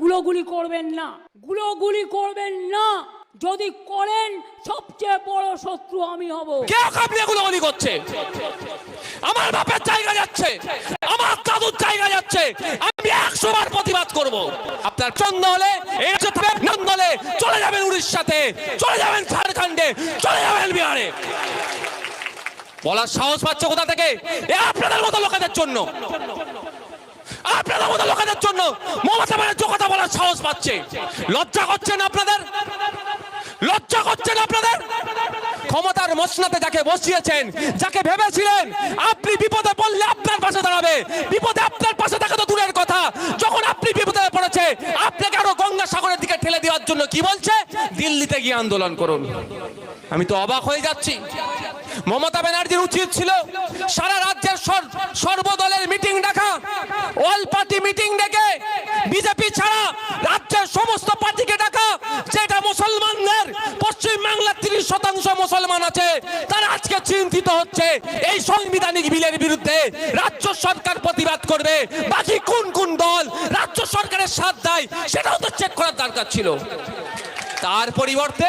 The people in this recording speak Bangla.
গুলোগুলি করবেন না। গুলোগুলি করবেন না। যদি করেন, সবচেয়ে বড় শত্রু আমি হব। কে আপনি গুলোগুলি করছে। আমার বাপের জায়গা যাচ্ছে। আমার দাদুর জায়গা যাচ্ছে। আমি একশো বার প্রতিবাদ করব। আপনার চন্দ হলে এই হলে চলে যাবেন উড়িষ্যাতে। চলে যাবেন ঝাড়খণ্ডে। চলে যাবেন বিহারে। বলার সাহস পাচ্ছে কোথা থেকে? এ আপনাদের মতো লোকেদের জন্য। আপনাদের জন্য মমতা ব্যানার্জি কথা বলার সাহস পাচ্ছে। লজ্জা করছেন আপনাদের? লজ্জা করছেন আপনাদের? ক্ষমতার মসনাতে যাকে বসিয়েছেন, যাকে ভেবেছিলেন, আপনি বিপদে পড়লে আপনার পাশে দাঁড়াবে। বিপদে আপনার পাশে থাকা তো দূরের কথা। যখন আপনি বিপদে পড়েছে, আপনাকে আরও গঙ্গা সাগরের দিকে ঠেলে দেওয়ার জন্য কি বলছে? দিল্লিতে গিয়ে আন্দোলন করুন। আমি তো অবাক হয়ে যাচ্ছি। মমতা ব্যানার্জির উচিত ছিল সর- সর্বদলের মিটিং ডাকা পার্টি মিটিং ডেকে বিজেপি ছাড়া রাজ্যের সমস্ত পার্টিকে ডাকা, যেটা মুসলমানদের পশ্চিম বাংলার তিরিশ শতাংশ মুসলমান আছে, তারা আজকে চিন্তিত হচ্ছে। এই সাংবিধানিক বিলের বিরুদ্ধে রাজ্য সরকার প্রতিবাদ করবে। বাকি কোন কোন দল রাজ্য সরকারের সাথ দেয়, সেটাও তো চেক করার দরকার ছিল। তার পরিবর্তে